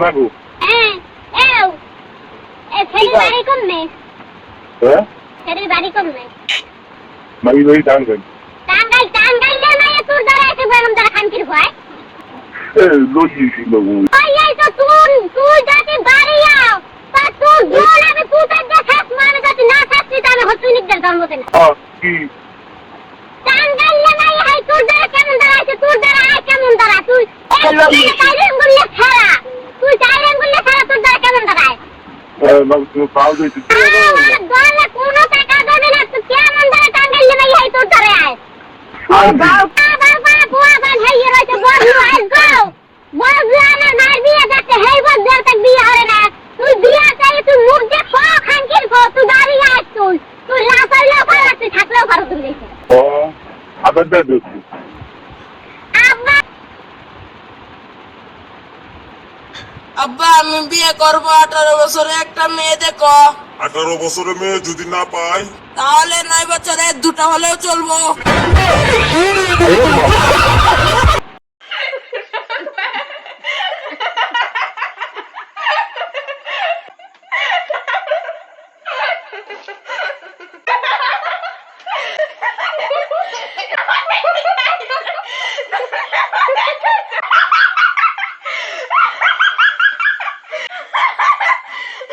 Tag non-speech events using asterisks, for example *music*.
মাগু হ্যাঁ এও এ ফেরি বাড়ি কমনে হ্যাঁ? ফেরি বাড়ি কমনে মাগি বাড়ি টাঙ্গাই টাঙ্গাই টাঙ্গাই না না তোর দ্বারা এসে বেরম দ্বারা খানকির ভয়। লইছি বাবু ওই এই তো তুই তুই যাতে বাড়ি আও তা তোর বোন আমি তো দেখাস মানে যাতে না থাকছিস আমি হচ্ছি নিকদের জন্মদিন। হ্যাঁ কি? টাঙ্গাই না না এই তোর দ্বারা কেমন দ্বারা আছে তোর দ্বারা আয় কেমন দ্বারা তুই চাইলেন বললে খেলা তুই চাইলেন বললে খেলা তোর দ্বারা কেমন দ্বারা আয় বাবু তুমি পাও দিতে কোনো টাকা দেবে না তুই কেমন দ্বারা টাঙ্গাই না এই তোর দ্বারা আয় বাবা বাবা বুয়া বান হেই রইছে বড় আইস গো বড় আমার মায়ের বিয়ে যাচ্ছে হেই বড় তক বিয়ে হবে না তুই বিয়া চাই তুই মুখ যে খো খানকির খো তুই দাঁড়িয়ে আস তুই তুই লাফাইলেও পারা থাকলেও পারো ও আবার দা আব্বা আমি বিয়ে করব আঠারো বছরে। একটা মেয়ে দেখো। আঠারো বছরে মেয়ে যদি না পাই? তাহলে নয় বছরে দুটো হলেও চলবো। *laughs*